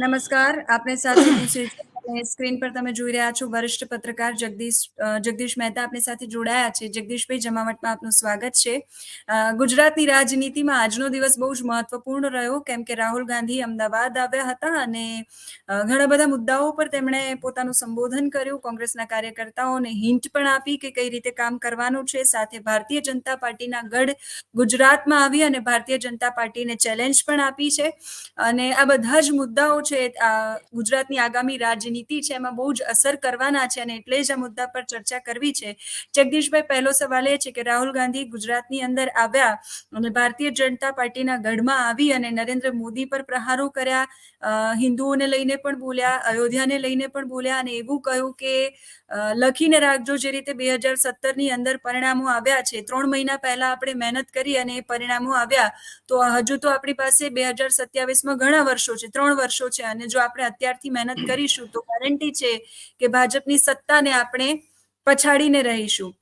નમસ્કાર. આપને સાથે હું સ્ક્રીન પર તમે જોઈ રહ્યા છો વરિષ્ઠ પત્રકાર જગદીશ જગદીશ મહેતા આપણી સાથે જોડાયા છે. જગદીશભાઈ, જમાવટમાં આપનું સ્વાગત છે. ગુજરાતની રાજનીતિમાં આજનો દિવસ બહુ જ મહત્વપૂર્ણ રહ્યો. કેમ કે રાહુલ ગાંધી અમદાવાદ આવ્યા હતા અને ઘણા બધા મુદ્દાઓ પર તેમણે પોતાનું સંબોધન કર્યું. કોંગ્રેસના કાર્યકર્તાઓને હિન્ટ પણ આપી કે કઈ રીતે કામ કરવાનું છે. સાથે ભારતીય જનતા પાર્ટીના ગઢ ગુજરાતમાં આવી અને ભારતીય જનતા પાર્ટીને ચેલેન્જ પણ આપી છે. અને આ બધા જ મુદ્દાઓ છે ગુજરાતની આગામી રાજનીતિ છે, એમાં બહુ જ અસર કરવાના છે અને એટલે જ આ મુદ્દા પર ચર્ચા કરવી છે. જગદીશભાઈ, પહેલો સવાલ એ છે કે રાહુલ ગાંધી ગુજરાતની અંદર આવ્યા અને ભારતીય જનતા પાર્ટીના ગઢમાં આવી અને નરેન્દ્ર મોદી પર પ્રહારો કર્યા હિન્દુઓને લઈને પણ બોલ્યા, અયોધ્યાને લઈને પણ બોલ્યા અને એવું કહ્યું કે લખીને રાખજો જે રીતે બે હજાર સત્તરની અંદર પરિણામો આવ્યા છે. ત્રણ મહિના પહેલા આપણે મહેનત કરી અને એ પરિણામો આવ્યા. તો હજુ તો આપણી પાસે બે હજાર સત્યાવીસમાં ઘણા વર્ષો છે, ત્રણ વર્ષો છે અને જો આપણે અત્યારથી મહેનત કરીશું તો ગેરંટી છે કે ભાજપની સત્તાને આપણે પછાડીને રહીશું.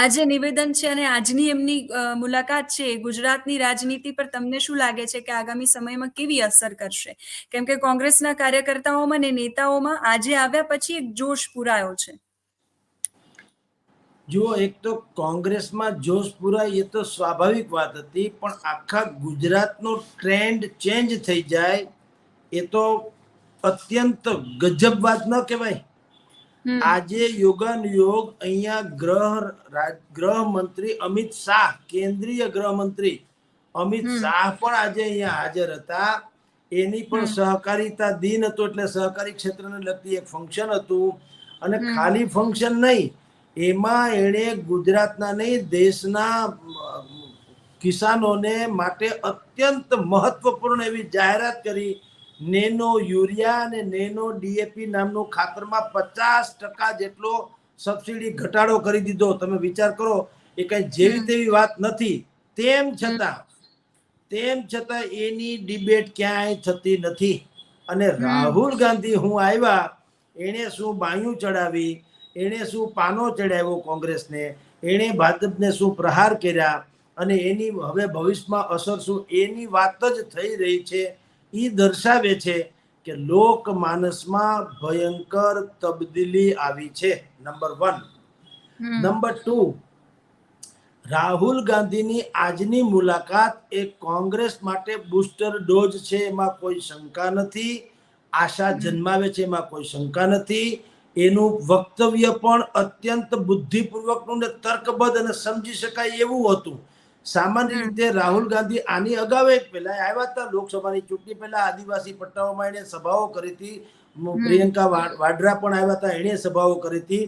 આ જે નિવેદન છે અને આજની એમની મુલાકાત છે ગુજરાતની રાજનીતિ પર તમને શું લાગે છે કે આગામી સમયમાં કેવી અસર કરશે? કેમ કે કોંગ્રેસના કાર્યકર્તાઓમાં ને નેતાઓમાં આજે આવ્યા પછી એક જોશ પુરાયો છે. જુઓ એક તો કોંગ્રેસમાં જોશ પુરાય એ તો સ્વાભાવિક વાત હતી, પણ આખા ગુજરાતનો ટ્રેન્ડ ચેન્જ થઈ જાય એ તો અત્યંત ગજબ વાત ન કહેવાય. આજે યોગાન યોગ અહીંયા ગ્રહ ગ્રહ મંત્રી અમિત શાહ કેન્દ્રીય ગૃહમંત્રી અમિત શાહ પણ આજે અહીંયા હાજર હતા. એની પણ. સહકારિતા દિન હતો એટલે સહકારી ક્ષેત્રને લગતી એક ફંક્શન હતું. અને ખાલી ફંક્શન નહીં એમાં એણે ગુજરાતના નહીં દેશના કિસાનોને માટે અત્યંત મહત્વપૂર્ણ એવી જાહેરાત કરી. નેનો યુરિયા અને નેનો ડીએપી નામનું ખાતરમાં પચાસ ટકા જેટલો સબસિડી ઘટાડો કરી દીધો. તમે વિચાર કરો એ કઈ જેવી તેવી વાત નથી. તેમ છતાં તેમ છતાં એની ડિબેટ ક્યાંય થતી નથી. અને રાહુલ ગાંધી હું આવ્યા એણે શું બાયું ચડાવી એણે શું પાનો ચડાવ્યો કોંગ્રેસને એણે ભાજપને શું પ્રહાર કર્યા અને એની હવે ભવિષ્યમાં અસર શું એની વાત જ થઈ રહી છે. એ દર્શાવે છે કે લોકમાનસમાં ભયંકર તબદીલી આવી છે. Number one number two Rahul ગાંધીની આજની મુલાકાત એ કોંગ્રેસ માટે બુસ્ટર ડોઝ છે એમાં કોઈ શંકા નથી. આશા જન્માવે છે એમાં કોઈ શંકા નથી. એનું વક્તવ્ય પણ અત્યંત બુદ્ધિપૂર્વકનું ને તર્કબદ્ધ અને સમજી શકાય એવું હતું. સામાન્ય રીતે રાહુલ ગાંધી આની અગાઉ એક પહેલા આવ્યા હતા લોકસભાની ચૂંટણી પહેલા આદિવાસી પટ્ટાઓમાં એણે સભાઓ કરી હતી. પ્રિયંકા વાડ્રા પણ આવ્યા હતા એણે સભાઓ કરી હતી.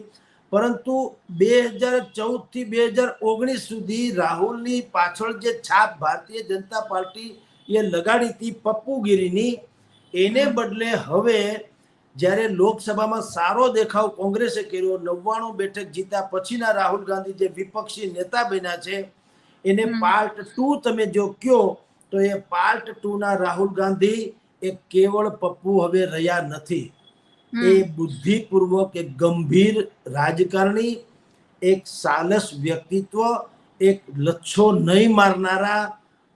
પરંતુ બે હજાર ચૌદથી બે હજાર ઓગણીસ સુધી રાહુલની પાછળ જે છાપ ભારતીય જનતા પાર્ટી એ લગાડી હતી પપ્પુગીરીની એને બદલે હવે જ્યારે લોકસભામાં સારો દેખાવ કોંગ્રેસે કર્યો નવ્વાણું બેઠક જીત્યા પછીના રાહુલ ગાંધી જે વિપક્ષી નેતા બન્યા છે એને. પાર્ટ ટુ તમે જો કયો તો એ પાર્ટ ટુ ના રાહુલ ગાંધી એ કેવળ પપ્પુ હવે રહ્યા નથી એ. બુદ્ધિપૂર્વક એક ગંભીર રાજકારણી એક સાલસ વ્યક્તિત્વ એક લચ્છો નહીં મારનારા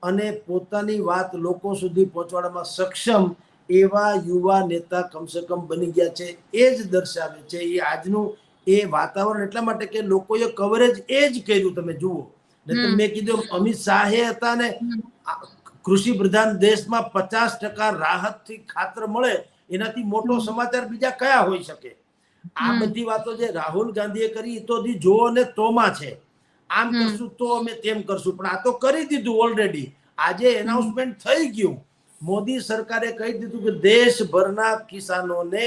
અને પોતાની વાત લોકો સુધી પહોંચાડવામાં સક્ષમ એવા યુવા નેતા કમસે કમ બની ગયા છે એ જ દર્શાવે છે એ આજનું એ વાતાવરણ એટલા માટે કે લોકોએ કવરેજ એ જ કર્યું તમે જુઓ ને હમ. મેં કીધું અમિત શાહે હતા ને કૃષિ પ્રધાન દેશમાં પચાસ ટકા રાહતથી ખાતર મળે એનાથી મોટો સમાચાર બીજા કયા હોઈ શકે? આ બધી વાતો જે રાહુલ ગાંધીએ કરી તો જો ને તોમાં છે. આમ કરશું તો અમે તેમ કરશું પણ આ તો કરી દીધું ઓલરેડી આજે. એનાઉન્સમેન્ટ થઈ ગયું. મોદી સરકારે કહી દીધું કે દેશભરના કિસાનોને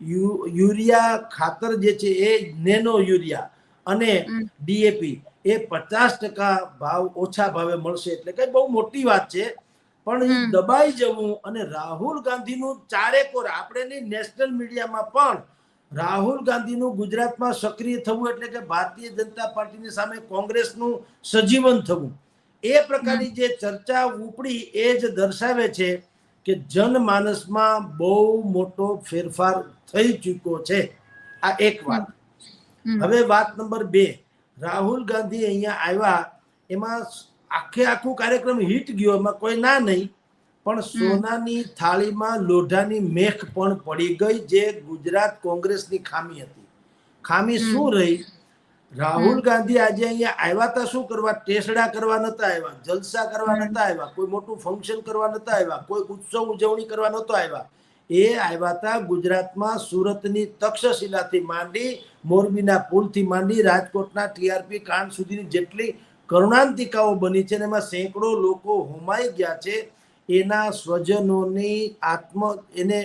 યુરિયા ખાતર જે છે એ નેનો યુરિયા અને ડીએપી એ પચાસ ટકા ભાવ ઓછા ભાવે મળશે એટલે કઈ બહુ મોટી વાત છે. પણ એ દબાઈ જવું અને રાહુલ ગાંધીનું ચારેકોર આપણે નેશનલ મીડિયામાં પણ રાહુલ ગાંધીનું ગુજરાતમાં સક્રિય થવું એટલે કે ભારતીય જનતા પાર્ટીની સામે કોંગ્રેસનું સજીવન થવું. એ પ્રકારની જે ચર્ચા ઉપડી એ જ દર્શાવે છે કે જનમાનસમાં બહુ મોટો ફેરફાર થઈ ચૂક્યો છે. આ એક વાત. હવે વાત નંબર બે. રાહુલ ગાંધી અહીંયા આવ્યા એમાં આખે આખું કાર્યક્રમ હિટ ગયો એમાં કોઈ ના નહીં પણ સોનાની થાળીમાં લોઢાની મેખ પણ પડી ગઈ જે ગુજરાત કોંગ્રેસની ખામી હતી. ખામી શું રહી? રાહુલ ગાંધી આજે અહીંયા આવ્યા હતા શું કરવા? ટેસડા કરવા નતા આવ્યા જલસા કરવા. નતા આવ્યા કોઈ મોટું ફંક્શન કરવા નતા આવ્યા કોઈ ઉત્સવ ઉજવણી કરવા નતો આવ્યા. એ આવ્યા હતા ગુજરાતમાં સુરતની તક્ષશિલાથી માંડી, મોરબીના પુલથી માંડી, રાજકોટના ટીઆરપી કાંડ સુધીની જેટલી કરુણાંતિકાઓ બની છે અને એમાં સેંકડો લોકો હોમાઈ ગયા છે, એના સ્વજનોની આત્મ, એને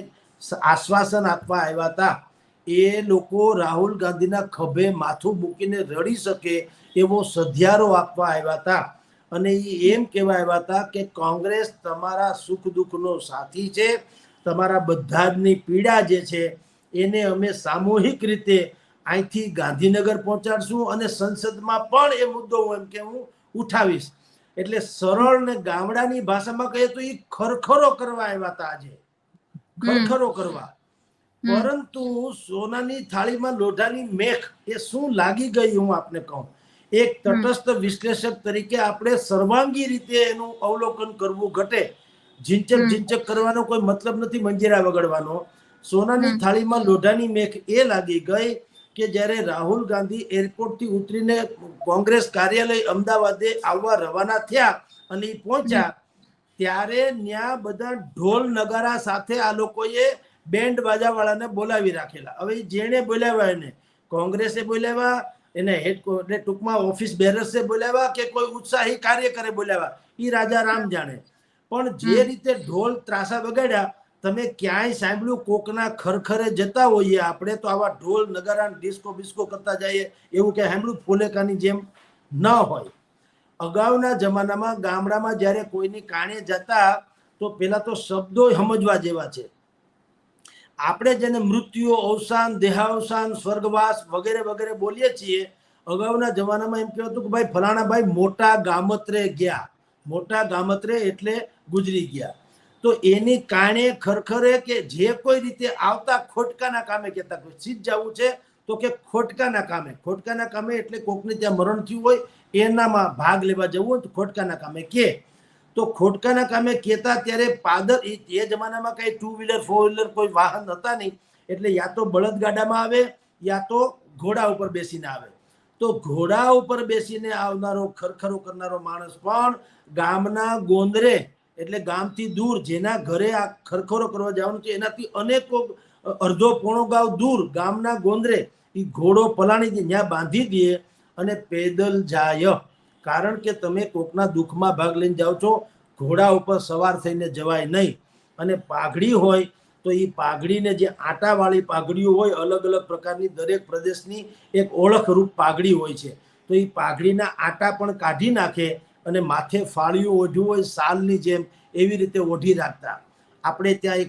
આશ્વાસન આપવા આવ્યા હતા. એ લોકો રાહુલ ગાંધીના ખભે માથું મૂકીને રડી શકે એવો સધિયારો આપવા આવ્યા હતા. અને એ એમ કહેવા આવ્યા હતા કે કોંગ્રેસ તમારા સુખ દુઃખનો સાથી છે તમારા બધા જની પીડા જે છે એને અમે સામૂહિક રીતે અહીંથી ગાંધીનગર પહોંચાડશું અને સંસદમાં પણ એ મુદ્દો હું એમ કે હું ઉઠાવીશ. એટલે સરળ ને ગામડાની ભાષામાં કહીએ તો એ ખરખરો કરવા આવ્યા હતા આજે. ખરખરો કરવા. પરંતુ સોનાની થાળીમાં લોઢાની મેખ એ શું લાગી ગઈ હું આપને કહું. એક તટસ્થ વિશ્લેષક તરીકે આપણે સર્વાંગી રીતે એનું અવલોકન કરવું ઘટે. ઝીંચક. ઝીંચક કરવાનો કોઈ મતલબ નથી મંજીરા વગડવાનો. સોનાની થાળીમાં લોઢાની મેખ એ લાગી ગઈ કે જ્યારે રાહુલ ગાંધી એરપોર્ટથી ઉતરીને કોંગ્રેસ કાર્યાલય અમદાવાદે આવવા રવાના થયા અને પહોંચ્યા ત્યારે ત્યાં બધા ઢોલ નગારા સાથે આ લોકોએ બેન્ડ બાજા વાળાને બોલાવી રાખેલા. હવે જેને જેણે બોલાવ્યા એને? કોંગ્રેસે બોલાવ્યા એને હેડ એટલે ટૂંકમાં ઓફિસ બેરર્સે બોલાવ્યા કે કોઈ ઉત્સાહી કાર્યકરે બોલાવ્યા? એ રાજા રામ જાણે. પણ જે રીતે ઢોલ ત્રાસા વગાડ્યા તમે ક્યાંય સાંભળ્યું કોકના ખરખરે જતા હોઈએ? આપણે તો આવા ઢોલ નગારા ડિસ્કો બિસ્કો કરતા જઈએ એવું કે સાંભળ્યું? ફુલેકાની જેમ ન હોય. અગાઉના જમાનામાં ગામડામાં જ્યારે કોઈની કાણે જતા તો પેલા તો શબ્દો સમજવા જેવા છે. આપણે જેને મૃત્યુ અવસાન દેહાવસાન સ્વર્ગવાસ વગેરે વગેરે બોલીએ છીએ અગાઉના જમાનામાં એમ કહેવાતું કે ભાઈ ફલાણા ભાઈ મોટા ગામત્રે ગયા. મોટા ગામત્રે એટલે ગુજરી ગયા. તો એની કાણે ખરખરે કે જે કોઈ રીતે આવતા ખોટકાના કામે કહેતા સીધ જવું છે, તો કે ખોટકાના કામે. ખોટકાના કામે એટલે કોકને ત્યાં મરણ થયું હોય, એનામાં ભાગ લેવા જવું હોય તો ખોટકાના કામે કે. તો ખોટકાના કામે કહેતા ત્યારે પાદર, એ જમાનામાં કઈ ટુ વ્હીલર ફોર વ્હીલર કોઈ વાહન હતા નહીં, એટલે યા તો બળદગાડામાં આવે, યા તો ઘોડા ઉપર બેસીને આવે. તો ઘોડા ઉપર બેસીને આવનારો, ખરખરો કરનારો માણસ પણ ગામના ગોંદરે, એટલે ગામથી દૂર, જેના ઘરે આ ખરખરો કરવા જવાનું છે, એનાથી અનેકો અડધો પોણો ગાવ દૂર ગામના ગોંદરે એ ઘોડો પલાણી દે ત્યાં બાંધી દે અને પેદલ જાય. કારણ કે તમે કોકના દુઃખમાં ભાગ લઈને જાઓ છો, ઘોડા ઉપર સવાર થઈને જવાય નહીં. અને પાઘડી હોય, તો એ પાઘડીને જે આટાવાળી પાઘડીઓ હોય, અલગ અલગ પ્રકારની દરેક પ્રદેશની એક ઓળખરૂપ પાઘડી હોય છે. તો એ પાઘડીના આટા પણ કાઢી નાખે અને માથે ફાળિયું ઓઢ્યું હોય સાલની જેમ એવી રીતે ઓઢી રાખતા. આપણે ત્યાં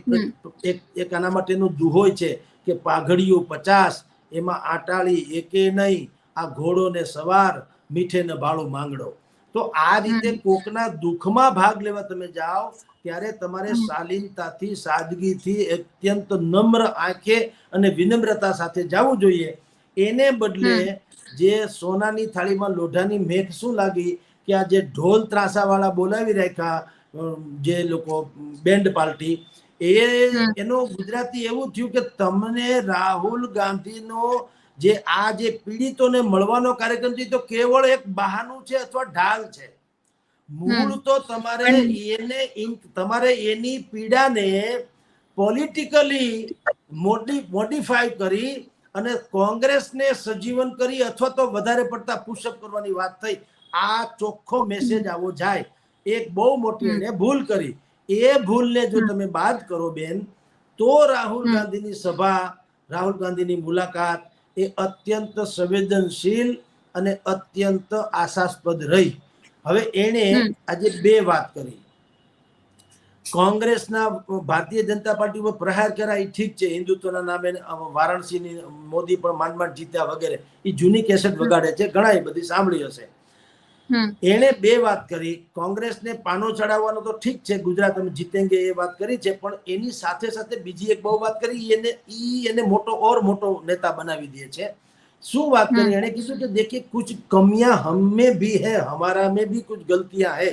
એક એક આના માટેનું દુહોય છે કે પાઘડીઓ પચાસ એમાં આટાળી એકે નહીં આ ઘોડો ને સવાર મીઠે ને ભાળું માંગડો. તો આ રીતે કોકના દુઃખમાં ભાગ લેવા તમે જાઓ ત્યારે તમારે. શાલીનતાથી સાદગીથી અત્યંત નમ્ર આંખે અને વિનમ્રતા સાથે જવું જોઈએ. એને બદલે જે સોનાની થાળીમાં લોઢાની મેઘ શું લાગી કે આ જે ઢોલ ત્રાસાવાળા બોલાવી રાખ્યા જે લોકો બેન્ડ પાર્ટી એ એનો ગુજરાતી એવું થયું કે તમને રાહુલ ગાંધીનો જે આ જે પીડિતોને મળવાનો કાર્યક્રમ છે તો કેવળ એક બહાનું છે અથવા ઢાલ છે. મૂળ તો તમારે એને તમારે એની પીડાને પોલિટિકલી મોડી મોડિફાઈ કરી અને કોંગ્રેસને સજીવન કરી અથવા તો વધારે પડતા પુશઅપ કરવાની વાત થઈ. આ ચોખ્ખો મેસેજ આવો જાય. એક બહુ મોટી એને ભૂલ કરી. એ ભૂલને જો તમે બાદ કરો બેન તો રાહુલ ગાંધીની સભા રાહુલ ગાંધીની મુલાકાત એ અત્યંત સંવેદનશીલ અને અત્યંત આશાસ્પદ રહી. હવે એણે આજે બે વાત કરી. કોંગ્રેસના ભારતીય જનતા પાર્ટી ઉપર પ્રહાર કર્યા એ ઠીક છે હિન્દુત્વના નામે વારાણસીની મોદી પણ માંડ માંડ જીત્યા વગેરે. એ જૂની કેસેટ વગાડે છે ઘણા એ બધી સાંભળી હશે. એણે બે વાત કરી. કોંગ્રેસને પાનો ચડાવવાનો તો ઠીક છે ગુજરાત અમે જીતેંગે એ વાત કરી છે પણ એની સાથે સાથે બીજી એક બહુ વાત કરી એને ઈ એને મોટો ઓર મોટો નેતા બનાવી દે છે. શું વાત કરી? એણે કીધું કે દેખીએ કુછ કમિયા હમે ભી હે હમારા મે ભી કુછ ગલતિયા હે.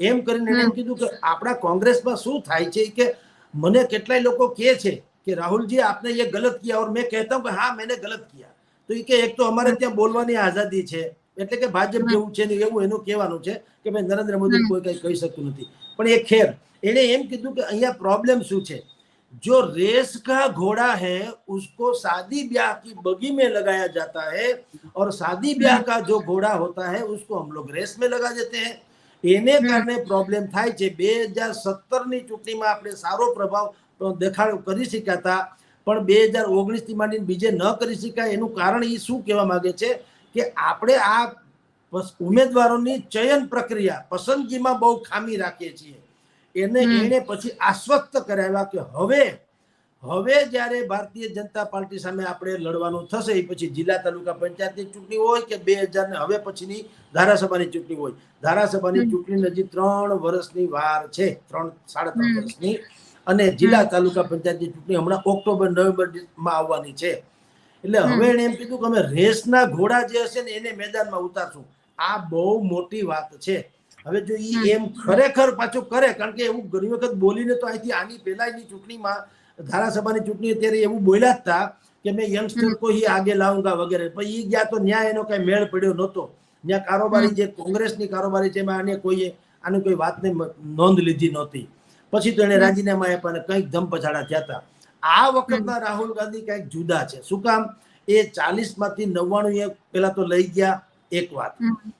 એમ કરીને એણે કીધું કે આપણા કોંગ્રેસમાં શું થાય છે કે મને કેટલાય લોકો કહે છે કે રાહુલજી આપને ये ગલત किया ઓર मैं कहता हूं कि हाँ मैंने गलत किया तो ये કે એક તો અમારે ત્યાં બોલવાની આઝાદી છે એટલે કે ભાજપ જેવું છે ને એવું એનું કહેવાનું છે કે ભાઈ નરેન્દ્ર મોદી કોઈ કઈ કહી શકતું નથી પણ એ ખેર એણે એમ કીધું કે અહીંયા પ્રોબ્લેમ શું છે जो रेस का घोड़ा है उसको शादी ब्याह की बगी में लगाया जाता है और शादी ब्याह का जो घोड़ा होता है उसको हम लोग रेस में लगा देते हैं એને કારણે પ્રોબ્લેમ થાય છે બે હજાર સત્તરની ચૂંટણીમાં આપણે સારો પ્રભાવ દેખાડો કરી શક્યા હતા પણ બે હજાર ઓગણીસ થી માંડીને બીજે ન કરી શકાય એનું કારણ એ શું કહેવા માંગે છે કે આપણે આ ઉમેદવારોની ચયન પ્રક્રિયા પસંદગીમાં બહુ ખામી રાખીએ છીએ. એને એને પછી આશ્વસ્ત કરાવ્યા કે હવે હવે જ્યારે ભારતીય જનતા પાર્ટી સામે આપણે લડવાનું થશે એ પછી જિલ્લા તાલુકા પંચાયતની ચૂંટણી હોય કે બે હજાર ને હવે પછીની ધારાસભાની ચૂંટણી હોય. ધારાસભાની. ચૂંટણી હજી ત્રણ વર્ષની વાર છે ત્રણ સાડા ત્રણ. વર્ષની. અને જિલ્લા તાલુકા પંચાયતની ચૂંટણી હમણાં ઓક્ટોબર નવેમ્બરમાં આવવાની છે. એટલે. હવે એને એમ કીધું કે અમે રેસના ઘોડા જે હશે ને એને મેદાનમાં ઉતારશું. આ બહુ મોટી વાત છે. હવે જો એ એમ ખરેખર પાછું કરે કારણ કે એવું ઘણી વખત બોલીને તો અહીંથી આની પહેલાની ચૂંટણીમાં ધારાસભાની ચૂંટણી અત્યારે એવું બોલ્યા જ હતા કે મેં યંગસ્ટર કોઈ આગે લાઉંગા વગેરે. પણ ઈ ગયા તો ન્યાય એનો કઈ મેળ પડ્યો નહોતો. ત્યાં કારોબારી જે કોંગ્રેસની કારોબારી છે એમાં આને કોઈએ આની કોઈ વાતને નોંધ લીધી નહોતી. પછી તો એને. રાજીનામા આપ્યા અને કંઈક ધમપછાડા થયા હતા આ વખતના રાહુલ ગાંધી કંઈક જુદા છે. શું કામ? એ ચાલીસમાંથી નવ્વાણું એ પેલા તો લઈ ગયા એક વાત.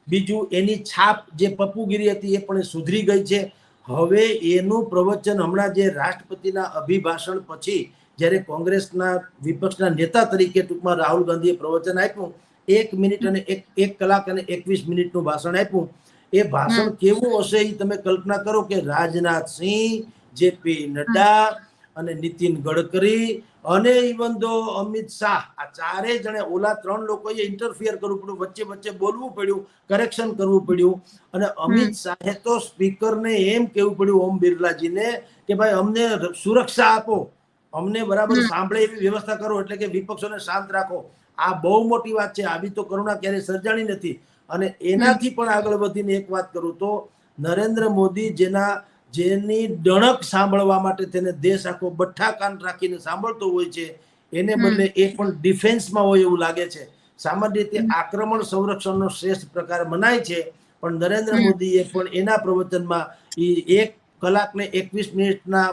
બીજું એની છાપ જે પપ્પુગીરી હતી એ પણ સુધરી ગઈ છે. હવે એનું પ્રવચન હમણાં જે રાષ્ટ્રપતિના અભિભાષણ પછી જ્યારે કોંગ્રેસના વિપક્ષના નેતા તરીકે ટૂંકમાં રાહુલ ગાંધીએ પ્રવચન આપ્યું એક મિનિટ અને એક એક કલાક અને એકવીસ મિનિટનું ભાષણ આપ્યું. એ ભાષણ કેવું હશે એ તમે કલ્પના કરો કે રાજનાથ સિંહ જેપી નડ્ડા અને નીતિન ગડકરી અને ઇવન દો અમિત શાહ. આ ચારે જણે ઓલા ત્રણ લોકોએ ઇન્ટરફિયર કરવું પડ્યું વચ્ચે વચ્ચે બોલવું પડ્યું કરેક્શન કરવું પડ્યું. અને અમિત શાહે તો સ્પીકરને એમ કહેવું પડ્યું ઓમ બિરલાજીને કે ભાઈ અમને સુરક્ષા આપો. અમને બરાબર સાંભળે એવી વ્યવસ્થા કરો એટલે કે વિપક્ષોને શાંત રાખો. આ બહુ મોટી વાત છે આવી તો કરુણા ક્યારેય સર્જાણી નથી. અને એનાથી પણ આગળ વધીને એક વાત કરું તો નરેન્દ્ર મોદી જેના જેની ડણક સાંભળવા માટે તેને દેશ આખો બઠ્ઠા કાન રાખીને સાંભળતો હોય છે એને બદલે એ પણ ડિફેન્સમાં હોય એવું લાગે છે. સામાન્ય રીતે આક્રમણ સંરક્ષણનો શ્રેષ્ઠ પ્રકાર મનાય છે પણ નરેન્દ્ર. મોદીએ પણ એના પ્રવચનમાં એક કલાક ને એકવીસ મિનિટના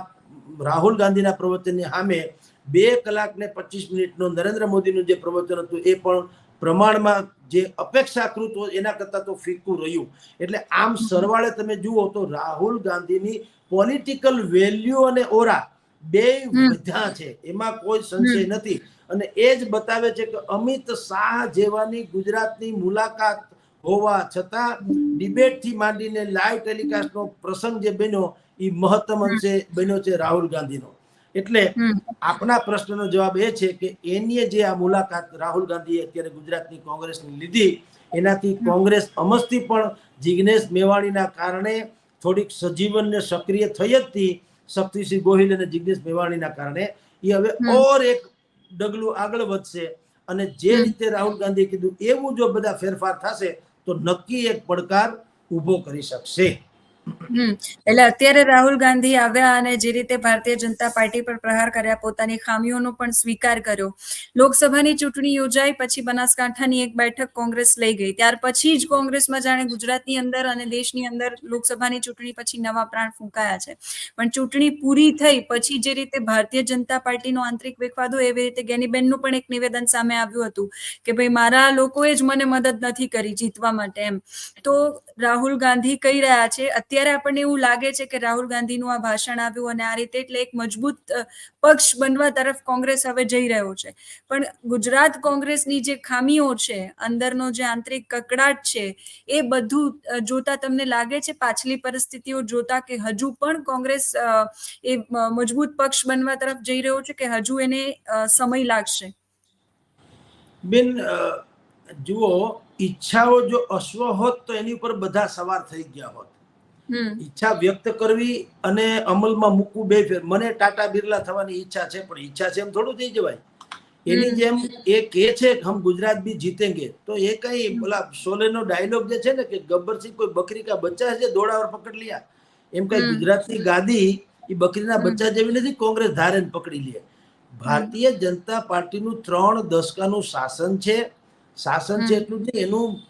રાહુલ ગાંધીના પ્રવચનની સામે બે કલાક ને પચીસ મિનિટનો નરેન્દ્ર મોદીનું જે પ્રવચન હતું એ પણ પ્રમાણમાં જે અપેક્ષાકૃત હોય એના કરતાં તો ફીકું રહ્યું. એટલે આમ સરવાળે તમે જુઓ તો રાહુલ ગાંધીની પોલિટિકલ વેલ્યુ અને ઓરા બે. વધ્યા છે. એમાં કોઈ સંશય નથી. અને એ જ બતાવે છે કે અમિત શાહ જેવાની ગુજરાતની મુલાકાત હોવા છતાં ડિબેટથી માંડીને લાઈવ ટેલિકાસ્ટનો પ્રસંગ જે બન્યો એ મહત્તમ અંશે બન્યો છે રાહુલ ગાંધીનો. એટલે. આપના પ્રશ્નનો જવાબ એ છે કે એની જે આ મુલાકાત રાહુલ ગાંધીએ અત્યારે ગુજરાતની કોંગ્રેસની લીધી એનાથી કોંગ્રેસ અમસ્તી પણ જિજ્ઞેશ મેવાણીના કારણે થોડીક સજીવનને સક્રિય થઈ જ હતી શક્તિસિંહ ગોહિલ અને જિજ્ઞેશ મેવાણીના કારણે. એ હવે ઓર એક ડગલું આગળ વધશે અને જે રીતે રાહુલ ગાંધીએ કીધું એવું જો બધા ફેરફાર થશે તો નક્કી એક પડકાર ઊભો કરી શકશે. એટલે અત્યારે રાહુલ ગાંધી આવ્યા અને જે રીતે ભારતીય જનતા પાર્ટી પર પ્રહાર કર્યા, પોતાની ખામીઓનો પણ સ્વીકાર કર્યો. લોકસભાની ચૂંટણી યોજાઈ, પછી બનાસકાંઠાની એક બેઠક કોંગ્રેસ લઈ ગઈ. ત્યાર પછી જ કોંગ્રેસમાં જાણે ગુજરાતની અંદર અને દેશની અંદર લોકસભાની ચૂંટણી પછી નવા પ્રાણ ફૂંકાયા છે. પણ ચૂંટણી પૂરી થઈ, પછી જે રીતે ભારતીય જનતા પાર્ટીનો આંતરિક વિખવાદો એવી રીતે ગેનીબેનનું પણ એક નિવેદન સામે આવ્યું હતું કે, ભાઈ, મારા લોકોએ જ મને મદદ નથી કરી જીતવા માટે એમ. તો રાહુલ ગાંધી કહી રહ્યા છે અત્યારે આપણને એવું લાગે છે કે રાહુલ ગાંધીનું આ ભાષણ આવ્યું અને આ રીતે એટલે એક મજબૂત પક્ષ બનવા તરફ કોંગ્રેસ હવે જઈ રહ્યો છે. પણ ગુજરાત કોંગ્રેસની જે ખામીઓ છે, અંદરનો જે આંતરિક કકડાટ છે, એ બધું જોતા તમને લાગે છે? પાછલી પરિસ્થિતિઓ જોતા કે હજુ પણ કોંગ્રેસ એ મજબૂત પક્ષ બનવા તરફ જઈ રહ્યો છે કે હજુ એને સમય લાગશે? બેન જુઓ, ઈચ્છાઓ જો અશ્વ હોત તો એની ઉપર બધા સવાર થઈ ગયા હોત. ઈચ્છા વ્યક્ત કરવી અને અમલમાં મૂકવું બે ફેર મને ટાટા બિરલા થવાની ઈચ્છા છે પણ ઈચ્છા છે એમ થોડું થઈ જવાય. એની જેમ એ કે છે કે હમ ગુજરાત ભી જીતેંગે. તો એ કઈ બોલા શોલે નો ડાયલોગ જે છે ને કે ગબ્બર સિંહ કોઈ બકરી કા બચ્ચા છે દોડાવર પકડ લિયા. એમ કઈ. ગુજરાતની ગાદી એ બકરીના. બચ્ચા જેવી નથી કોંગ્રેસ ધારે પકડી લે. ભારતીય જનતા પાર્ટીનું ત્રણ દશકાનું શાસન છે. શાસન છે એટલું જ નહીં, એનું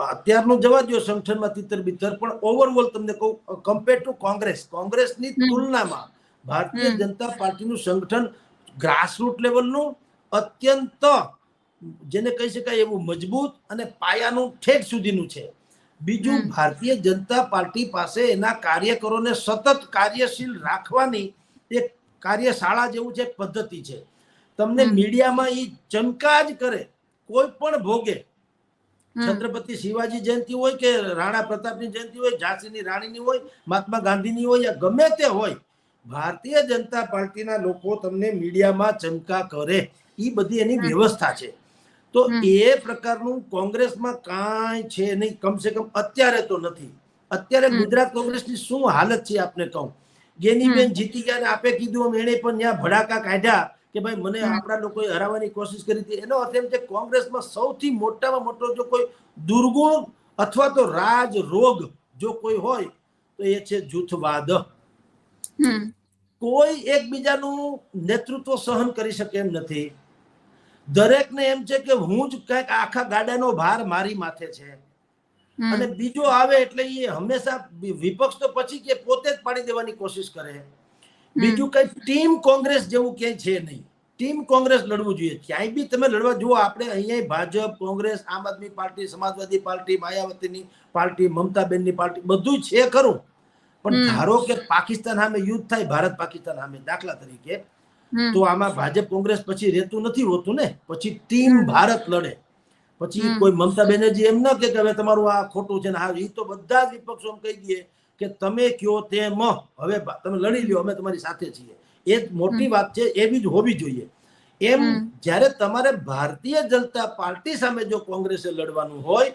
અત્યારનું જવા દો સંગઠનમાં તિતર બિતર પણ ઓવરઓલ તમને કહું કમ્પેર ટુ કોંગ્રેસ. કોંગ્રેસની તુલનામાં ભારતીય જનતા પાર્ટીનું સંગઠન ગ્રાસરૂટ લેવલનું અત્યંત જેને કહી શકાય એવું મજબૂત અને પાયાનું ઠેક સુધીનું છે. બીજું ભારતીય જનતા પાર્ટી પાસે એના કાર્યકરોને સતત કાર્યશીલ રાખવાની એક કાર્યશાળા જેવું છે એક પદ્ધતિ છે. તમને મીડિયામાં એ ચમકા જ કરે કોઈ પણ ભોગે. છત્રપતિ શિવાજી જયંતિ હોય કે રાણા પ્રતાપની જયંતિ હોય ઝાંસીની રાણીની હોય મહાત્મા ગાંધીની હોય યા ગમે તે હોય ભારતીય જનતા પાર્ટીના લોકો તમને મીડિયામાં ચમકા કરે. એ બધી એની વ્યવસ્થા છે. તો. એ પ્રકારનું કોંગ્રેસમાં કાંઈ છે નહીં કમસે કમ અત્યારે તો નથી. અત્યારે. ગુજરાત કોંગ્રેસની શું હાલત છે આપને કહું. ગેનીબેન જીતી ગયા આપે કીધું એમ એને પણ ત્યાં ભડાકા કાઢ્યા. કે ભાઈ મને આપણા લોકોએ હરાવવાની કોશિશ કરી હતી. એનો અર્થ એમ છે કોંગ્રેસમાં સૌથી મોટામાં મોટો જો કોઈ દુર્ગુણ અથવા તો રાજ રોગ જો કોઈ હોય તો એ છે જૂથવાદ. કોઈ એકબીજાનું નેતૃત્વ સહન કરી શકે એમ નથી. દરેકને એમ છે કે હું જ કંઈક આખા ગાડાનો ભાર મારી માથે છે. અને બીજો આવે એટલે એ હંમેશા વિપક્ષ તો પછી કે પોતે જ પાડી દેવાની કોશિશ કરે. બીજું કઈ ટીમ કોંગ્રેસ જેવું ક્યાંય છે નહીં. ટીમ કોંગ્રેસ લડવું જોઈએ. ક્યાંય બી તમે લડવા જુઓ આપણે અહીંયા ભાજપ કોંગ્રેસ આમ આદમી પાર્ટી સમાજવાદી પાર્ટી માયાવતીની પાર્ટી મમતાબેનની પાર્ટી બધું છે ખરું. પણ ધારો કે પાકિસ્તાન સામે યુદ્ધ થાય ભારત પાકિસ્તાન સામે દાખલા તરીકે તો આમાં ભાજપ કોંગ્રેસ પછી રહેતું નથી હોતું ને. પછી ટીમ ભારત લડે. પછી કોઈ મમતા બેનર્જી એમ ન કે હવે તમારું આ ખોટું છે ને હા એ તો બધા જ વિપક્ષો એમ કહી દે. કે તમે કયો તેમ હવે તમે લડી લ્યો અમે તમારી સાથે છીએ. એ જ મોટી વાત છે એવી જ હોવી જોઈએ. એમ જ્યારે તમારે ભારતીય જનતા પાર્ટી સામે જો કોંગ્રેસે લડવાનું હોય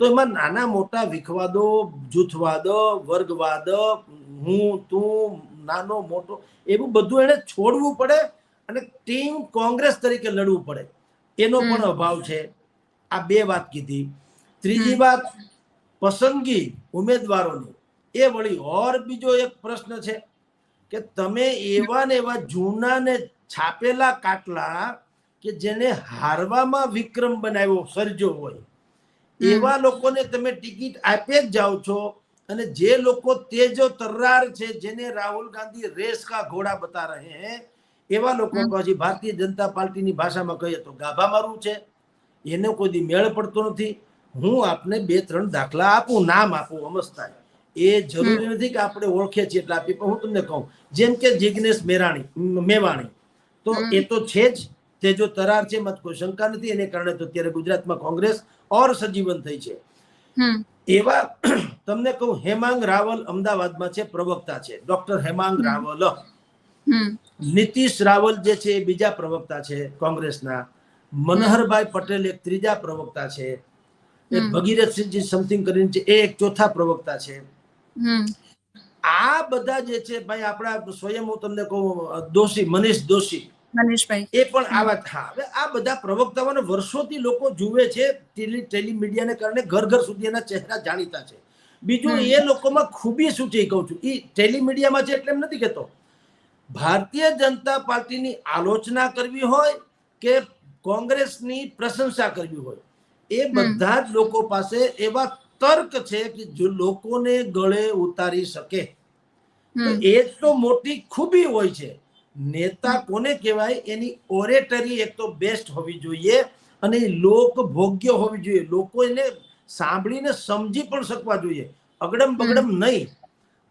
તો એમાં નાના મોટા વિખવાદો જૂથવાદ વર્ગવાદ હું તું નાનો મોટો એવું બધું એને છોડવું પડે અને ટીમ કોંગ્રેસ તરીકે લડવું પડે. એનો પણ અભાવ છે. આ બે વાત કીધી. ત્રીજી વાત પસંદગી ઉમેદવારોની. એ વળી ઓર બીજો એક પ્રશ્ન છે કે તમે એવા ને એવા જૂના ને છાપેલા કાટલા કે જેને હારવામાં વિક્રમ બનાવ્યો સર્જો હોય એવા લોકોને તમે ટિકિટ આપે જ જાઓ છો અને જે લોકો તેજો તર્રાર છે જેને રાહુલ ગાંધી રેસ કા ઘોડા બતા રહે હે એવા લોકો. પછી ભારતીય જનતા પાર્ટીની ભાષામાં કહીએ તો ગાભા મારું છે. એને કોઈ મેળ પડતો નથી. હું આપને બે ત્રણ દાખલા આપું નામ આપું અમસ્તા એ જરૂરી નથી કે આપણે ઓળખીએ છીએ એટલે આપીએ પણ હું તમને કહું જેમ કે જિજ્ઞેશ મેરાણી મેવાણી તો એ તો છે જ. તે જો તરાર છે મત કોઈ શંકા નથી. એને કારણે તો અત્યારે ગુજરાતમાં કોંગ્રેસ ઓર સજીવન થઈ છે. એવા તમને કહું હેમાંગ રાવલ અમદાવાદમાં છે પ્રવક્તા છે. ડોક્ટર હેમાંગ રાવલ. નીતિશ રાવલ જે છે એ બીજા પ્રવક્તા છે કોંગ્રેસના. મનહરભાઈ પટેલ એક ત્રીજા પ્રવક્તા છે. ભગીરથસિંહજી સમથિંગ કરીને છે એ એક ચોથા પ્રવક્તા છે. આ બધા જે છે ભાઈ આપણા સ્વયં હું તમને કહું દોશી મનીષ દોશી એ પણ આ વાત હા હવે આ બધા પ્રવક્તાઓને વર્ષોથી લોકો જુએ છે ટેલી મીડિયાને કારણે ઘર ઘર સુધી એના ચહેરા જાણીતા છે. બીજું એ લોકોમાં ખૂબી શું છે એ કહું છું. એ ટેલી મીડિયામાં છે એટલે એમ નથી કહેતો. ભારતીય જનતા પાર્ટીની આલોચના કરવી હોય કે કોંગ્રેસની પ્રશંસા કરવી હોય એ બધા જ લોકો પાસે એવા તર્ક છે કે જો લોકોને ગળે ઉતારી શકે એ જ તો મોટી ખૂબી હોય છે. નેતા કોને કહેવાય? એની ઓરેટરી એક તો બેસ્ટ હોવી જોઈએ અને લોક ભોગ્ય હોવી જોઈએ. લોકો એને સાંભળીને સમજી પણ શકવા જોઈએ. અગડમ બગડમ નહીં.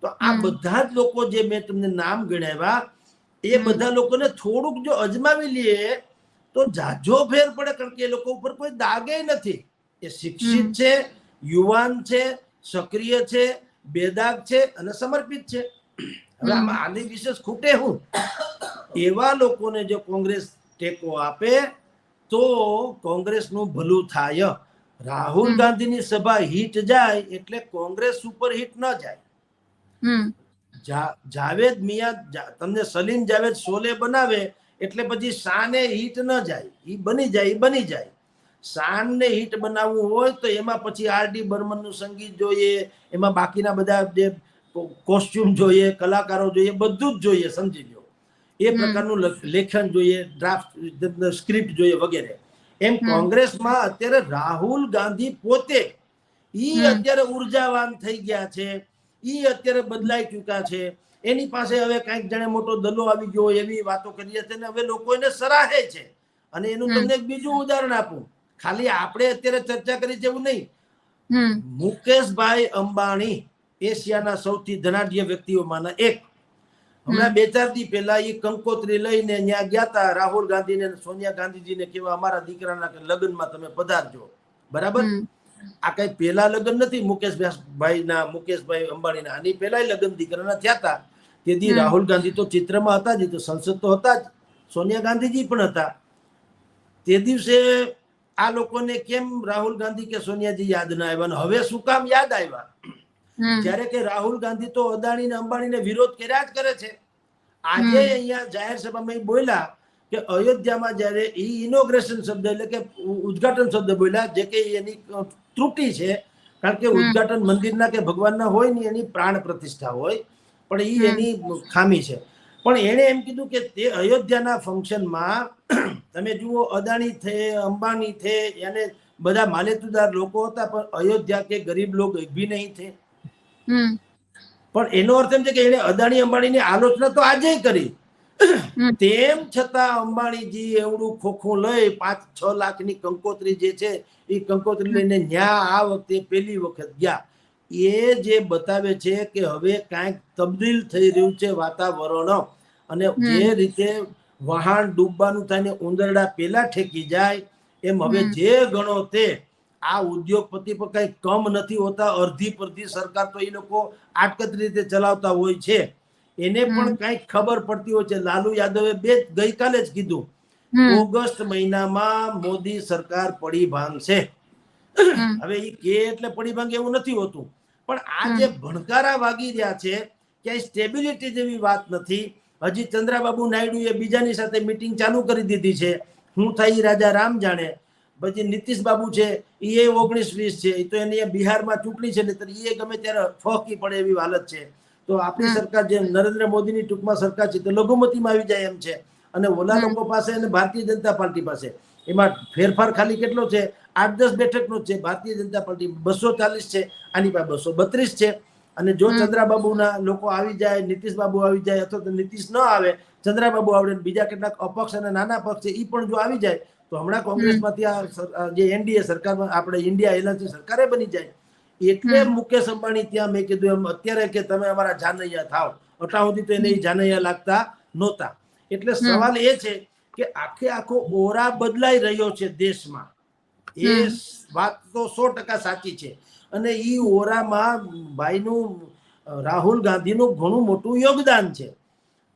તો આ બધા જ લોકો જે મેં તમને નામ ગણાવ્યા એ બધા લોકોને થોડુંક જો અજમાવી લઈએ તો જાજો ફેર પડે કારણ કે એ લોકો ઉપર કોઈ દાગે નથી. એ શિક્ષિત છે યુવાન છે સક્રિય છે બેદાગ છે અને સમર્પિત છે. હવે આમાં આની વિશેષ ખૂટે હું? એવા લોકોને જો કોંગ્રેસ ટેકો આપે તો કોંગ્રેસનું ભલું થાય. રાહુલ ગાંધીની સભા હિટ જાય એટલે કોંગ્રેસ સુપર હિટ ન જાય. હમ. જાવેદ મિયા તમને સલીમ જાવેદ શોલે બનાવે એટલે પછી શાને હિટ ન જાય. એ બની જાય એ બની જાય. શાનને હિટ બનાવવું હોય તો એમાં પછી આરડી બર્મનનું સંગીત જોઈએ એમાં બાકીના બધા જે કોસ્ચ્યુમ જોઈએ કલાકારો જોઈએ બધું જ જોઈએ સમજી લો એ પ્રકારનું લેખન જોઈએ ડ્રાફ્ટ સ્ક્રિપ્ટ જોઈએ વગેરે. એમ કોંગ્રેસમાં અત્યારે રાહુલ ગાંધી પોતે ઈ. અત્યારે ઉર્જાવાન થઈ ગયા છે ઈ અત્યારે બદલાઈ ચૂક્યા છે. એની પાસે હવે કંઈક જાણે મોટો દલો આવી ગયો એવી વાતો કરીએ છે ને હવે લોકો એને સરાહે છે. અને એનું તમને એક બીજું ઉદાહરણ આપું. ખાલી આપણે અત્યારે ચર્ચા કરી જેવું નહીં. મુકેશભાઈ અંબાણી એશિયાના સૌથી ધનાઢ્ય વ્યક્તિઓમાંના એક. હમણાં બે ચાર દી પહેલા એ કંકોત્રી લઈને ત્યાં ગયા હતા રાહુલ ગાંધીને સોનિયા ગાંધીજીને કેવા અમારા દીકરાના લગ્નમાં તમે પધારજો. બરાબર? આ કઈ પેલા લગ્ન નથી મુકેશભાઈ ના મુકેશભાઈ અંબાણીના. આની પેલા લગ્ન દીકરાના થયા હતા તેથી રાહુલ ગાંધી તો ચિત્રમાં હતા જ તો સંસદ તો હતા જ. સોનિયા ગાંધીજી પણ હતા. તે દિવસે આ લોકોને કેમ રાહુલ ગાંધી કે સોનિયાજી યાદ ના આવ્યા હવે શું કામ યાદ આવ્યા? જ્યારે કે રાહુલ ગાંધી તો અદાણી ને અંબાણીને વિરોધ કર્યા જ કરે છે. આજે અહીંયા જાહેર સભામાં બોલ્યા કે અયોધ્યામાં જ્યારે ઈ ઇનોગ્રેશન શબ્દ એટલે કે ઉદઘાટન શબ્દ બોલ્યા જે કે એની ત્રુટિ છે કારણ કે ઉદઘાટન ઉદ્ઘાટન મંદિરના કે ભગવાનના હોય ને એની પ્રાણ પ્રતિષ્ઠા હોય પણ એ એની ખામી છે. પણ એણે એમ કીધું કે તે અયોધ્યાના ફંક્શનમાં તમે જુઓ અદાણી થે અંબાણી થે એને બધા માલેતુદાર લોકો હતા પણ અયોધ્યા કે ગરીબ લોકો એક ભી નહીં થે પણ એનો અર્થ એમ છે કે એને અદાણી અંબાણીની આલોચના તો આજે કરી. તેમ છતાં અંબાણીજી એવડું ખોખું લઈ પાંચ છ લાખની કંકોત્રી જે છે એ કંકોત્રી લઈને ન્યા આ વખતે પેલી વખત ગયા. એ જે બતાવે છે કે હવે કાંઈક તબદીલ થઈ રહ્યું છે વાતાવરણ અને જે રીતે વહાણ ડૂબવાનું થાય ને ઉંદરડા પેલા ઠેકી જાય એમ હવે જે ગણો તે આ ઉદ્યોગપતિ પર કઈ કમ નથી હોતા અડધી પરધી સરકાર તો એ લોકો આટકત રીતે ચલાવતા હોય છે. એને પણ. કંઈક ખબર પડતી હોય છે. લાલુ યાદવે બે ગઈકાલે જ કીધું ઓગસ્ટ મહિનામાં મોદી સરકાર પડી ભાંગશે. હવે એ કે એટલે પડી ભાંગે એવું નથી હોતું. પણ આ જે ભણકારા વાગી રહ્યા છે ક્યાંય સ્ટેબિલિટી જેવી વાત નથી. હજી ચંદ્રાબાબુ નાયડુએ બીજાની સાથે મિટિંગ ચાલુ કરી દીધી છે. હું થઈ રાજા રામ જાણે. પછી નીતિશ બાબુ છે એ ઓગણીસ વીસ છે તો એની બિહારમાં ચૂંટણી છે નહીંતર એ ગમે ત્યારે ફોકી પડે એવી હાલત છે. તો આપણી સરકાર જે નરેન્દ્ર મોદીની ટૂંકમાં સરકાર છે તો લઘુમતીમાં આવી જાય એમ છે. અને ઓલા લોકો પાસે અને ભારતીય જનતા પાર્ટી પાસે. એમાં ફેરફાર ખાલી કેટલો છે? આઠ દસ બેઠકનો જ છે. ભારતીય જનતા પાર્ટી બસો ચાલીસ છે આની પાસે બસો બત્રીસ છે. અને જો ચંદ્રાબાબુના લોકો આવી જાય નીતિશ બાબુ આવી જાય અથવા તો નીતિશ ન આવે ચંદ્રાબાબુ આવડે બીજા કેટલાક અપક્ષ અને નાના પક્ષ છે એ પણ જો આવી જાય તો હમણાં કોંગ્રેસમાંથી આ જે એનડીએ સરકારમાં આપણે ઇન્ડિયા એલાયન્સ સરકારે બની જાય. એટલે મુકેશ અંબાણી ત્યાં મેં કીધું એમ અત્યારે કે તમે અમારા જાનૈયા થાવ. સુધી તો એને જાનૈયા લાગતા નહોતા. એટલે સવાલ એ છે કે આખે આખો ઓરા બદલાઈ રહ્યો છે દેશમાં. એ વાત તો સો ટકા સાચી છે. અને એ ઓરામાં ભાઈનું રાહુલ ગાંધીનું ઘણું મોટું યોગદાન છે.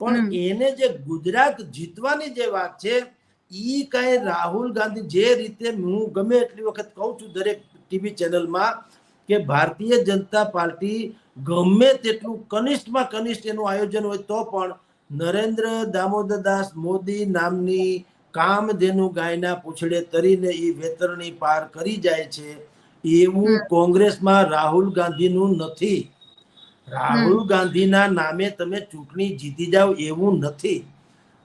પણ એને જે ગુજરાત જીતવાની જે વાત છે એ કઈ રાહુલ ગાંધી જે રીતે હું ગમે એટલી વખત કહું છું દરેક ટીવી ચેનલમાં કે ભારતીય જનતા પાર્ટી ગમે તેટલું કનિષ્ઠમાં કનિષ્ઠ એનું આયોજન હોય તો પણ નરેન્દ્ર દામોદરદાસ મોદી નામની કામધેનુ ગાયના પૂછડે તરીને એ વેતરણી પાર કરી જાય છે એવું કોંગ્રેસમાં રાહુલ ગાંધીનું નથી. રાહુલ ગાંધીના નામે તમે ચૂંટણી જીતી જાઓ એવું નથી.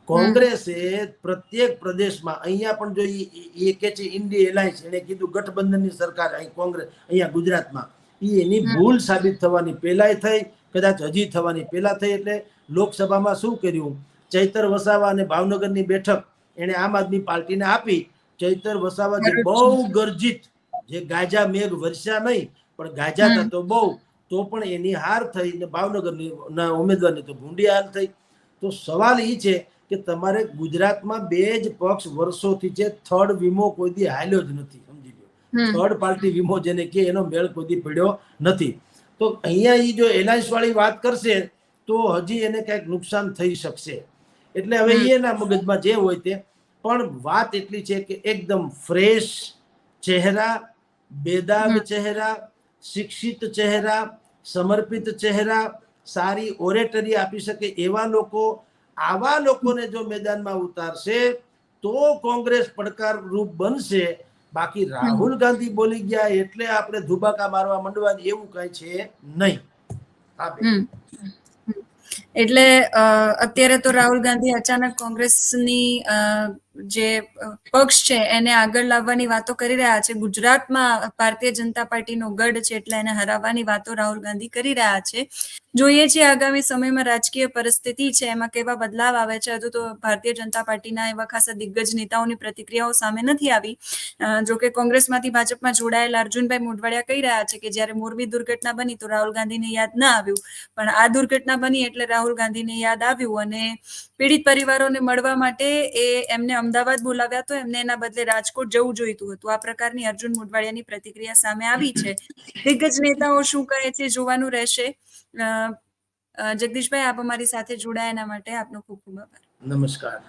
કોંગ્રેસે પ્રત્યેક પ્રદેશમાં અહીંયા પણ જો એ કે છે ઇન્ડિયા એલાયન્સ એને કીધું ગઠબંધનની સરકાર અહીં કોંગ્રેસ અહીંયા ગુજરાતમાં. ઈ એની ભૂલ સાબિત થવાની પહેલાય થઈ કદાચ હજી થવાની પહેલા થઈ એટલે લોકસભામાં શું કર્યું? ચૈતર વસાવા અને ભાવનગરની બેઠક એને આમ આદમી પાર્ટીને આપી. ચૈતર વસાવા જે બહુ ગર્જિત જે ગાજા મેઘ વરસ્યા નહીં પણ ગાજાતા હમ. તો બહુ તો પણ એની હાર થઈ ને ભાવનગરની ના ઉમેદવારની તો ભૂંડી હાર થઈ. તો સવાલ એ છે કે તમારે ગુજરાતમાં બે જ પક્ષ વર્ષોથી છે થર્ડ વીમો કોઈ દી હાલ્યો જ નથી સમજી ગયો થર્ડ પાર્ટી વીમો જેને કે એનો મેળ કોઈ દી પડ્યો નથી. તો અહીંયા એ જો એલાયન્સ વાળી વાત કરશે તો હજી એને કંઈક નુકસાન થઈ શકશે. એટલે હવે એના મગજમાં જે હોય તે. પણ વાત એટલી છે કે એકદમ ફ્રેશ ચહેરા બેદાગ ચહેરા શિક્ષિત ચહેરા સમર્પિત ચહેરા સારી ઓરેટરી આપી શકે એવા લોકો. આવા લોકોને જો મેદાનમાં ઉતારશે તો કોંગ્રેસ પડકાર રૂપ બનશે. બાકી રાહુલ ગાંધી બોલી ગયા એટલે આપણે ધુબાકા મારવા માંડવાની એવું કઈ છે નહીં. હા. એટલે અત્યારે તો રાહુલ ગાંધી અચાનક કોંગ્રેસની જે પક્ષ છે, એને આગળ લાવવાની વાતો કરી રહ્યા છે. ગુજરાતમાં ભારતીય જનતા પાર્ટીનો ગઢ છે એટલે એને હરાવવાની વાતો રાહુલ ગાંધી કરી રહ્યા છે. જોઈએ છીએ આગામી સમયમાં રાજકીય પરિસ્થિતિ છે, એમાં કેવા બદલાવ આવે છે? હજુ તો ભારતીય જનતા પાર્ટીના એવા ખાસા દિગ્ગજ નેતાઓની પ્રતિક્રિયાઓ સામે નથી આવી. જોકે કોંગ્રેસમાંથી ભાજપમાં જોડાયેલા અર્જુનભાઈ મોઢવાડિયા કહી રહ્યા છે કે જ્યારે મોરબી દુર્ઘટના બની તો રાહુલ ગાંધીને યાદ ના આવ્યું. પણ આ દુર્ઘટના બની એટલે રાહુલ ગાંધીને યાદ આવ્યું અને પીડિત પરિવારોને મળવા માટે એ એમને અમદાવાદ બોલાવ્યા તો એમને એના બદલે રાજકોટ જવું જોઈતું હતું. આ પ્રકારની અર્જુન મોઢવાડિયાની પ્રતિક્રિયા સામે આવી છે. દિગ્ગજ નેતાઓ શું કહે છે જોવાનું રહેશે. જગદીશભાઈ, આપ અમારી સાથે જોડાયા એના માટે આપનો ખૂબ ખૂબ આભાર. નમસ્કાર.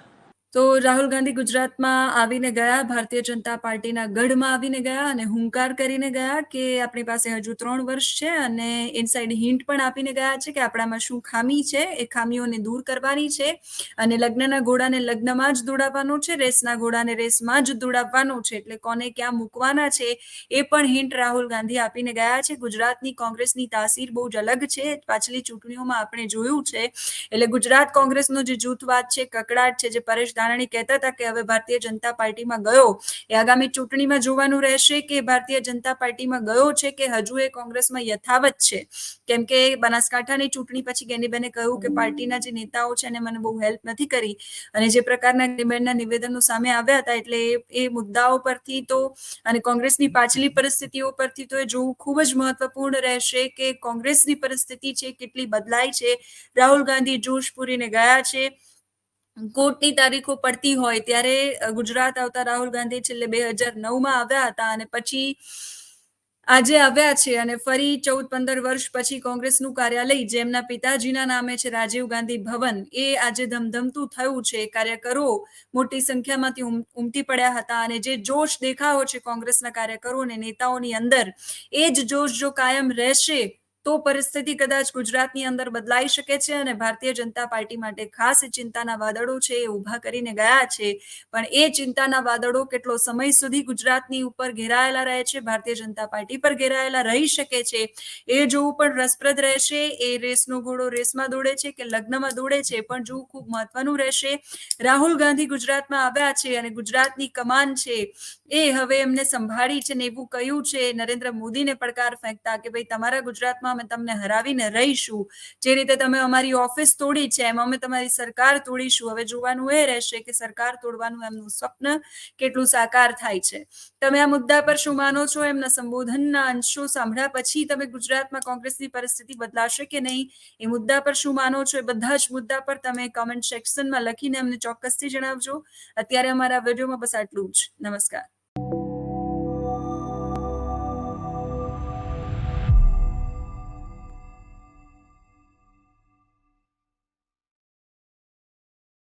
તો રાહુલ ગાંધી ગુજરાતમાં આવીને ગયા, ભારતીય જનતા પાર્ટીના ગઢમાં આવીને ગયા અને હુંકાર કરીને ગયા કે આપણી પાસે હજુ ત્રણ વર્ષ છે અને ઇનસાઇડ હિન્ટ પણ આપીને ગયા છે કે આપણામાં શું ખામી છે, એ ખામીઓને દૂર કરવાની છે અને લગ્નના ઘોડાને લગ્નમાં જ દોડાવવાનો છે, રેસના ઘોડાને રેસમાં જ દોડાવવાનો છે, એટલે કોને ક્યાં મૂકવાના છે એ પણ હિન્ટ રાહુલ ગાંધી આપીને ગયા છે. ગુજરાતની કોંગ્રેસની તાસીર બહુ જ અલગ છે. પાછલી ચૂંટણીઓમાં આપણે જોયું છે, એટલે ગુજરાત કોંગ્રેસનો જે જૂથવાદ છે, કકડાટ છે, જે પરેશ ધાનાણી કહેતા હતા કે હવે ભારતીય જનતા પાર્ટીમાં ગયો. એ આગામી ચૂંટણીમાં જોવાનું રહેશે કે ભારતીય જનતા પાર્ટીમાં ગયો છે કે હજુ એ કોંગ્રેસમાં યથાવત છે? કેમ કે બનાસકાંઠાની ચૂંટણી પછી ગેનીબેને કહ્યું કે પાર્ટીના જે નેતાઓ છે એને મને બહુ હેલ્પ નથી કરી. અને જે પ્રકારના ગેનીબેનના નિવેદનો સામે આવ્યા હતા એટલે એ મુદ્દાઓ પરથી તો અને કોંગ્રેસની પાછલી પરિસ્થિતિઓ પરથી તો એ જોવું ખૂબ જ મહત્વપૂર્ણ રહેશે કે કોંગ્રેસની પરિસ્થિતિ છે, કેટલી બદલાય છે. રાહુલ ગાંધી જોશ પૂરીને ગયા છે. કોર્ટની તારીખો પડતી હોય ત્યારે ગુજરાત આવતા રાહુલ ગાંધી છેલ્લે બે હજાર નવમાં આવ્યા હતા અને પછી આજે આવ્યા છે અને ફરી ચૌદ પંદર વર્ષ પછી કોંગ્રેસનું કાર્યાલય, જેમના પિતાજીના નામે છે રાજીવ ગાંધી ભવન, એ આજે ધમધમતું થયું છે. કાર્યકરો મોટી સંખ્યામાંથી ઉમટી પડ્યા હતા અને જે જોશ દેખાવો છે કોંગ્રેસના કાર્યકરો અને નેતાઓની અંદર, એ જ જોશ જો કાયમ રહેશે તો પરિસ્થિતિ કદાચ ગુજરાતની અંદર બદલાઈ શકે છે અને ભારતીય જનતા પાર્ટી માટે ખાસ ચિંતાના વાદળો છે એ ઊભા કરીને ગયા છે. પણ એ ચિંતાના વાદળો કેટલો સમય સુધી ગુજરાતની ઉપર ઘેરાયેલા રહે છે, ભારતીય જનતા પાર્ટી પર ઘેરાયેલા રહી શકે છે, એ જોવું પણ રસપ્રદ રહેશે. એ રેસનો ઘોડો રેસમાં દોડે છે કે લગ્નમાં દોડે છે પણ જોવું ખૂબ મહત્વનું રહેશે. રાહુલ ગાંધી ગુજરાતમાં આવ્યા છે અને ગુજરાતની કમાન છે એ હવે એમને સંભાળી છે ને એવું કહ્યું છે. નરેન્દ્ર મોદીને પડકાર ફેંકતા કે ભાઈ તમારા ગુજરાતમાં અમે તમને હરાવીને રહીશું. જે રીતે તમે અમારી ઓફિસ તોડી છે, એમ અમે તમારી સરકાર તોડીશું. હવે જોવાનું એ રહેશે કે સરકાર તોડવાનું એમનું સ્વપ્ન કેટલું સાકાર થાય છે. તમે આ મુદ્દા પર શું માનો છો, એમના સંબોધનના અંશો સાંભળ્યા પછી તમે ગુજરાતમાં કોંગ્રેસની પરિસ્થિતિ બદલાશે કે નહીં? એ મુદ્દા પર શું માનો છો? એ બધા જ મુદ્દા પર તમે કમેન્ટ સેક્શનમાં લખીને અમને ચોક્કસથી જણાવજો. અત્યારે અમારા વિડીયોમાં બસ આટલું જ. નમસ્કાર.